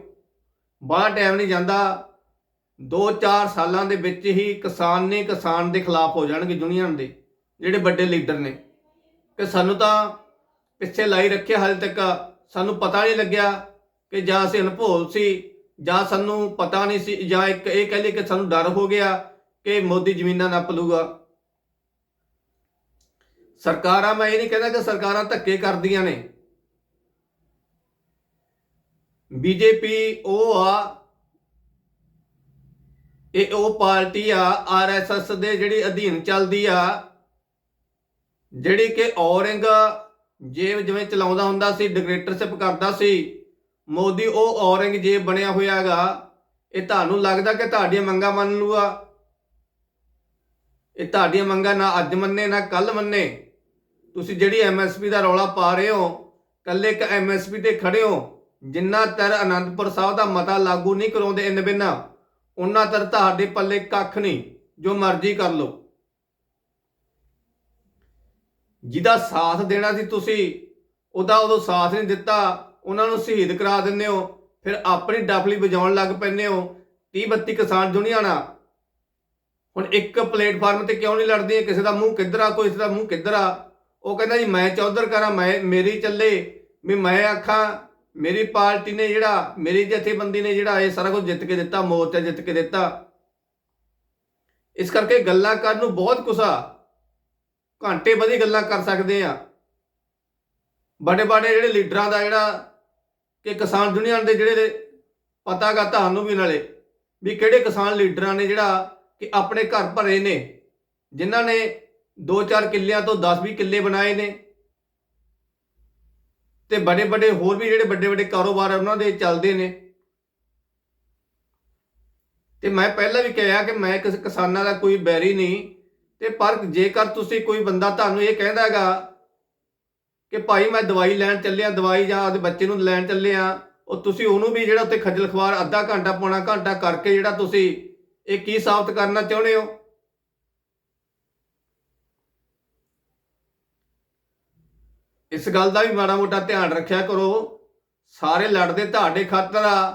ਬਾਹਰ ਟਾਈਮ ਨਹੀਂ ਜਾਂਦਾ 2-4 ਸਾਲਾਂ ਦੇ ਵਿੱਚ ਹੀ ਕਿਸਾਨ ਨੇ ਕਿਸਾਨ ਦੇ ਖਿਲਾਫ ਹੋ ਜਾਣਗੇ ਯੂਨੀਅਨ ਦੇ, ਜਿਹੜੇ ਵੱਡੇ ਲੀਡਰ ਨੇ। ਕਿ ਸਾਨੂੰ ਤਾਂ ਪਿੱਛੇ ਲਾਈ ਰੱਖਿਆ ਹਾਲੇ ਤੱਕ। ਸਾਨੂੰ ਪਤਾ ਨਹੀਂ ਲੱਗਿਆ ਕਿ ਜਾਂ ਅਸੀਂ ਅਨਭੋਲ ਸੀ, ਜਾਂ ਸਾਨੂੰ ਪਤਾ ਨਹੀਂ ਸੀ, ਜਾਂ ਇੱਕ ਇਹ ਕਹਿ ਲਈ ਕਿ ਸਾਨੂੰ ਡਰ ਹੋ ਗਿਆ ਕਿ ਮੋਦੀ ਜ਼ਮੀਨਾਂ ਨੱਪ ਲੂਗਾ। ਸਰਕਾਰਾਂ, ਮੈਂ ਇਹ ਨਹੀਂ ਕਹਿੰਦਾ ਕਿ ਸਰਕਾਰਾਂ ਧੱਕੇ ਕਰਦੀਆਂ ਨੇ। ਬੀਜੇਪੀ ਉਹ ਆ, ਇਹ ਉਹ ਪਾਰਟੀ ਆ ਆਰਐਸਐਸ ਦੇ ਜਿਹੜੀ ਅਧੀਨ ਚੱਲਦੀ ਆ, ਜਿਹੜੀ ਕਿ ਔਰੰਗ ਜੇਬ ਜਿਵੇਂ ਚਲਾਉਂਦਾ ਹੁੰਦਾ ਸੀ ਡਿਕਟੇਟਰਸ਼ਿਪ ਕਰਦਾ ਸੀ, ਮੋਦੀ ਉਹ ਔਰੰਗਜ਼ੇਬ ਬਣਿਆ ਹੋਇਆਗਾ, ਇਹ ਤੁਹਾਨੂੰ ਲੱਗਦਾ ਕਿ ਤੁਹਾਡੀਆਂ ਮੰਗਾਂ ਮੰਨ ਲੂਗਾ? ਇਹ ਤੁਹਾਡੀਆਂ ਮੰਗਾਂ ਨਾ ਅੱਜ ਮੰਨੇ, ਨਾ ਕੱਲ ਮੰਨੇ। ਤੁਸੀਂ ਜਿਹੜੀ ਐਮਐਸਪੀ ਦਾ ਰੌਲਾ ਪਾ ਰਹੇ ਹੋ, ਕੱਲੇ ਇੱਕ ਐਮਐਸਪੀ ਤੇ ਖੜੇ ਹੋ, ਜਿੰਨਾ ਤਰ ਅਨੰਦਪੁਰ ਸਾਹਿਬ ਦਾ ਮਤਾ ਲਾਗੂ ਨਹੀਂ ਕਰਾਉਂਦੇ ਇਨ ਬਿਨਾ, ਉਹਨਾਂ ਤਰ ਤੁਹਾਡੇ ਪੱਲੇ ਕੱਖ ਨਹੀਂ, ਜੋ ਮਰਜ਼ੀ ਕਰ ਲਓ। ਜਿਹਦਾ ਸਾਥ ਦੇਣਾ ਸੀ ਤੁਸੀਂ, ਉਹਦਾ ਉਦੋਂ ਸਾਥ ਨਹੀਂ ਦਿੱਤਾ, ਉਹਨਾਂ ਨੂੰ ਸ਼ਹੀਦ ਕਰਾ ਦਿੰਦੇ ਹੋ, ਫਿਰ ਆਪਣੀ ਡਫਲੀ ਵਜਾਉਣ ਲੱਗ ਪੈਂਦੇ ਹੋ 30 32 ਕਿਸਾਨ ਦੁਨੀਆ ਨਾਲ ਹੁਣ ਇੱਕ ਪਲੇਟਫਾਰਮ ਤੇ ਕਿਉਂ ਨਹੀਂ ਲੜਦੀਆਂ ਕਿਸੇ ਦਾ ਮੂੰਹ ਕਿੱਧਰ ਆ, ਕੋਈ ਇਸ ਦਾ ਮੂੰਹ ਕਿੱਧਰ ਆ? ਉਹ ਕਹਿੰਦਾ ਜੀ, ਮੈਂ ਚੌਧਰ ਕਰਾਂ, ਮੈਂ, ਮੇਰੀ ਚੱਲੇ, ਵੀ ਮੈਂ ਆਖਾਂ, ਮੇਰੀ ਪਾਰਟੀ ਨੇ ਜਿਹੜਾ, ਮੇਰੀ ਜਥੇਬੰਦੀ ਨੇ ਜਿਹੜਾ ਇਹ ਸਾਰਾ ਕੁਝ ਜਿੱਤ ਕੇ ਦਿੱਤਾ ਮੋਰਚਾ ਜਿੱਤ ਕੇ ਦਿੱਤਾ। ਇਸ ਕਰਕੇ ਗੱਲਾਂ ਕਰਨ ਨੂੰ ਬਹੁਤ ਕੁਛ ਆ। ਘੰਟੇ ਵਧੀ ਗੱਲਾਂ ਕਰ ਸਕਦੇ ਆ। ਬੜੇ ਬੜੇ ਜਿਹੜੇ ਲੀਡਰਾਂ ਦਾ ਜਿਹੜਾ ਕਿ ਕਿਸਾਨ ਯੂਨੀਅਨ ਦੇ ਜਿਹੜੇ ਪਤਾਗਾ ਤੁਹਾਨੂੰ ਵੀ ਨਾਲੇ ਵੀ ਕਿਹੜੇ ਕਿਸਾਨ ਲੀਡਰਾਂ ਨੇ ਜਿਹੜਾ ਕਿ ਆਪਣੇ ਘਰ ਭਰੇ ਨੇ, ਜਿਨ੍ਹਾਂ ਨੇ 2-4 ਕਿੱਲਿਆਂ ਤੋਂ 10-20 ਕਿੱਲੇ ਬਣਾਏ ਨੇ। ਤੇ ਬੜੇ ਬੜੇ ਹੋਰ ਵੀ ਜਿਹੜੇ ਵੱਡੇ ਵੱਡੇ ਕਾਰੋਬਾਰ ਉਹਨਾਂ ਦੇ ਚੱਲਦੇ ਨੇ। ਤੇ ਮੈਂ ਪਹਿਲਾਂ ਵੀ ਕਿਹਾ ਕਿ ਮੈਂ ਕਿਸ ਕਿਸਾਨਾਂ ਦਾ ਕੋਈ ਬੈਰੀ ਨਹੀਂ। ਤੇ ਪਰ ਜੇਕਰ ਤੁਸੀਂ ਕੋਈ ਬੰਦਾ ਤੁਹਾਨੂੰ ਇਹ ਕਹਿੰਦਾ ਹੈਗਾ ਕਿ ਭਾਈ ਮੈਂ ਦਵਾਈ ਲੈਣ ਚੱਲਿਆ, ਦਵਾਈ ਜਾਂ ਆਪਦੇ ਬੱਚੇ ਨੂੰ ਲੈਣ ਚੱਲਿਆ, ਉਹ ਤੁਸੀਂ ਉਹਨੂੰ ਵੀ ਜਿਹੜਾ ਉੱਤੇ ਖੱਜਲ ਖਵਾਰ ਅੱਧਾ ਘੰਟਾ ਪੌਣਾ ਘੰਟਾ ਕਰਕੇ ਜਿਹੜਾ ਤੁਸੀਂ ਇਹ ਕੀ ਸਾਬਤ ਕਰਨਾ ਚਾਹੁੰਦੇ ਹੋ? ਇਸ ਗੱਲ ਦਾ ਵੀ ਮਾੜਾ ਮੋਟਾ ਧਿਆਨ ਰੱਖਿਆ ਕਰੋ। ਸਾਰੇ ਲੜਦੇ ਤੁਹਾਡੇ ਖਾਤਰ ਆ।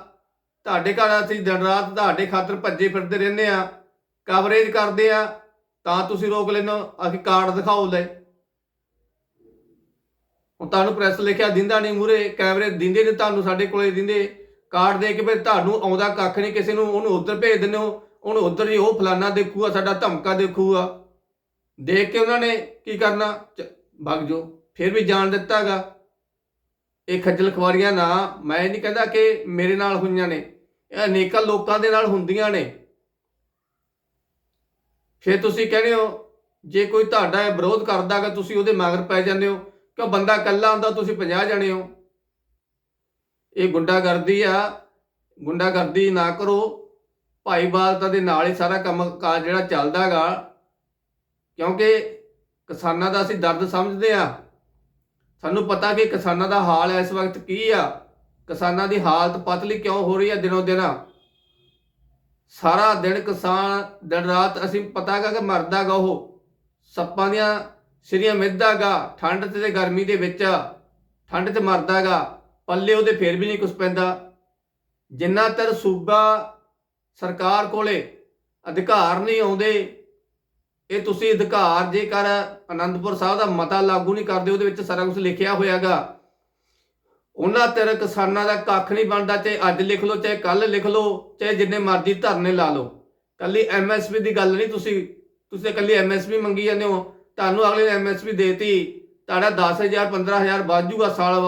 ਤੁਹਾਡੇ ਘਰ ਅਸੀਂ ਦਿਨ ਰਾਤ ਤੁਹਾਡੇ ਖਾਤਰ ਭੱਜੇ ਫਿਰਦੇ ਰਹਿੰਦੇ ਆ, ਕਵਰੇਜ ਕਰਦੇ ਆ। ਤਾਂ ਤੁਸੀਂ ਰੋਕ ਲੈਨੋ ਆਖੀ ਕਾਰਡ ਦਿਖਾਓ ਲੈ। ਹੁਣ ਤੁਹਾਨੂੰ ਪ੍ਰੈਸ ਲਿਖਿਆ ਦਿੰਦਾ ਨਹੀਂ ਮੂਰੇ ਕੈਮਰੇ ਦਿੰਦੇ ਨੇ ਤੁਹਾਨੂੰ, ਸਾਡੇ ਕੋਲੇ ਦਿੰਦੇ। ਕਾਰਡ ਦੇ ਕੇ ਫਿਰ ਤੁਹਾਨੂੰ ਆਉਂਦਾ ਕੱਖ ਨਹੀਂ, ਕਿਸੇ ਨੂੰ ਉਹਨੂੰ ਉਧਰ ਭੇਜ ਦਿੰਦੇ ਹੋ, ਉਹਨੂੰ ਉਧਰ ਹੀ ਉਹ ਫਲਾਨਾ ਦੇਖੂਗਾ, ਸਾਡਾ ਧਮਕਾ ਦੇਖੂਗਾ। ਦੇਖ ਕੇ ਉਹਨਾਂ ਨੇ ਕੀ ਕਰਨਾ? ਚ- ਵਗ ਜੋ ਫਿਰ ਵੀ ਜਾਣ ਦਿੱਤਾਗਾ। ਇਹ ਖੱਜਲ ਖਵਾਰੀਆਂ ਨਾ, ਮੈਂ ਨਹੀਂ ਕਹਿੰਦਾ ਕਿ ਮੇਰੇ ਨਾਲ ਹੋਈਆਂ ਨੇ। ਇਹ ਅਨੇਕਾਂ ਲੋਕਾਂ ਦੇ ਨਾਲ ਹੁੰਦੀਆਂ ਨੇ। ਫਿਰ ਤੁਸੀਂ ਕਹਿੰਦੇ ਹੋ, ਜੇ ਕੋਈ ਤੁਹਾਡਾ ਵਿਰੋਧ ਕਰਦਾਗਾ ਤੁਸੀਂ ਉਹਦੇ ਮਗਰ ਪੈ ਜਾਂਦੇ ਹੋ ਕਿ ਬੰਦਾ ਇਕੱਲਾ ਹੁੰਦਾ, ਤੁਸੀਂ 50 ਜਣੇ ਹੋ। ਇਹ ਗੁੰਡਾਗਰਦੀ ਆ, ਗੁੰਡਾਗਰਦੀ ਨਾ ਕਰੋ। ਭਾਈਵਾਲਤਾ ਦੇ ਨਾਲ ਹੀ ਸਾਰਾ ਕੰਮ ਕਾਜ ਜਿਹੜਾ ਚੱਲਦਾਗਾ ਕਿਉਂਕਿ ਕਿਸਾਨਾਂ ਦਾ ਅਸੀਂ ਦਰਦ ਸਮਝਦੇ ਆ ਸਾਨੂੰ ਪਤਾ ਕਿ ਕਿਸਾਨਾਂ ਦਾ ਹਾਲ ਇਸ ਵਕਤ ਕੀ ਆ। ਕਿਸਾਨਾਂ ਦੀ ਹਾਲਤ ਪਤਲੀ ਕਿਉਂ ਹੋ ਰਹੀ ਆ ਦਿਨੋਂ ਦਿਨ? ਸਾਰਾ ਦਿਨ ਕਿਸਾਨ ਦਿਨ ਰਾਤ ਅਸੀਂ ਪਤਾ ਹੈਗਾ ਕਿ ਮਰਦਾਗਾ ਉਹ। ਸੱਪਾਂ ਦੀਆਂ ਸਿਰੀਆਂ ਮਿੱਧਾਗਾ ਠੰਡ ਤੇ ਗਰਮੀ ਦੇ ਵਿੱਚ। ਠੰਡ ਤੇ ਮਰਦਾਗਾ ਪੱਲੇ ਉਹਦੇ ਫੇਰ ਵੀ ਨਹੀਂ ਕੁਝ ਪੈਂਦਾ। ਜਿੰਨਾ ਤਰ ਸੂਬਾ ਸਰਕਾਰ ਕੋਲੇ ਅਧਿਕਾਰ ਨਹੀਂ ਆਉਂਦੇ, ਇਹ ਤੁਸੀਂ ਅਧਿਕਾਰ ਜੇਕਰ ਅਨੰਦਪੁਰ ਸਾਹਿਬ ਦਾ ਮਤਾ ਲਾਗੂ ਨਹੀਂ ਕਰਦੇ, ਉਹਦੇ ਵਿੱਚ ਸਾਰਾ ਕੁਝ ਲਿਖਿਆ ਹੋਇਆਗਾ ਉਹਨਾਂ ਤੇਰੇ ਕਿਸਾਨਾਂ ਦਾ ਕੱਖ ਨਹੀਂ ਬਣਦਾ, ਚਾਹੇ ਅੱਜ ਲਿਖ ਲਓ, ਚਾਹੇ ਕੱਲ ਲਿਖ ਲਓ, ਚਾਹੇ ਜਿੰਨੇ ਮਰਜ਼ੀ ਧਰਨੇ ਲਾ ਲਓ। ਕੱਲੀ ਐਮਐਸਪੀ ਦੀ ਗੱਲ ਨਹੀਂ ਤੁਸੀਂ ਤੁਸੀਂ ਕੱਲੀ ਐਮਐਸਪੀ ਮੰਗੀ ਜਾਂਦੇ ਹੋ। ਤੁਹਾਨੂੰ ਅਗਲੇ ਨੇ ਐਮਐਸਪੀ ਦੇਤੀ, ਤੁਹਾਡਾ 10000 15000 ਵੱਧ ਜੂਗਾ ਸਾਲ